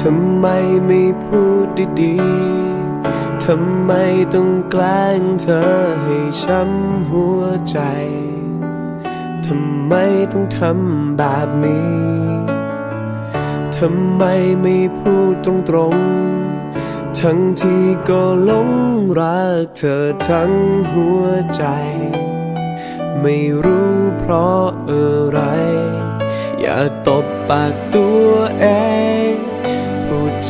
ทำไมไม่พูดดีๆ ทำไมต้องแกล้งเธอให้ช้ำหัวใจ ทำไมต้องทำแบบนี้ ทำไมไม่พูดตรงๆ ทั้งที่ก็หลงรักเธอทั้งหัวใจ ไม่รู้เพราะอะไร อยากตบปากตัว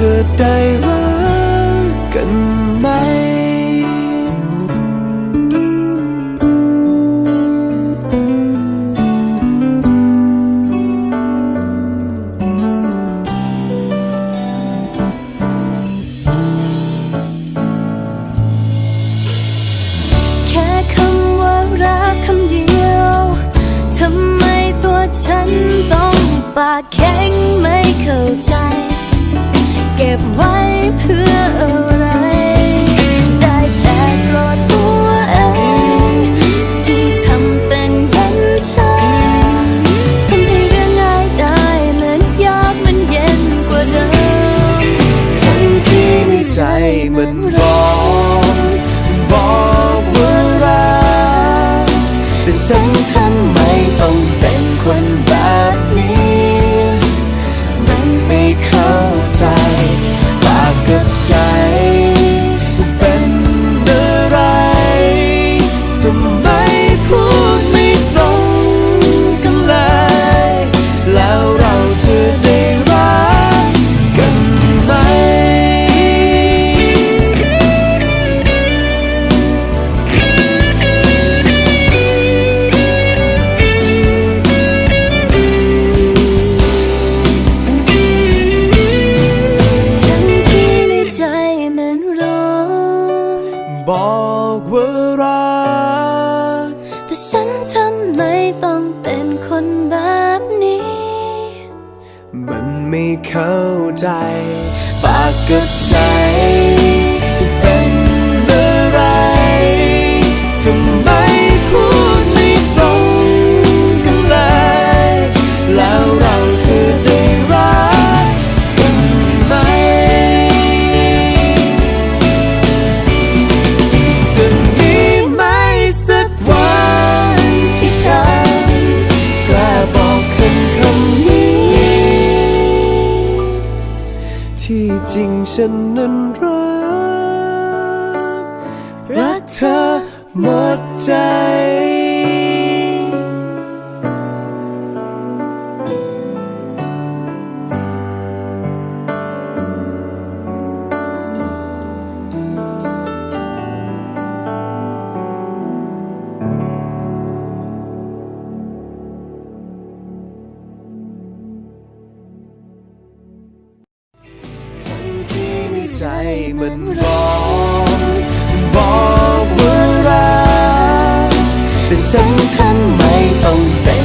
จะได้รักกันไหม แค่คำว่ารักคำเดียว ทำไมตัวฉันต้องปากแข็งไม่เข้าใจ เก็บไว้เพื่ออะไร ได้แต่โกรธตัวเองที่ทำเป็นเห็นฉันทำให้เรื่องง่ายได้เหมือนยากมันเย็นกว่าเดิมทั้งที่ในใจมันร้องบอกว่ารักแต่ฉันทำไม บอกว่ารัก แต่ฉันทำไมต้องเป็นคนแบบนี้ มันไม่เข้าใจ ปากกับใจ จริงฉันนั้นรัก รักเธอหมดใจ ใจมันร้องบอกว่ารักแต่ฉันทำไมต้องเป็น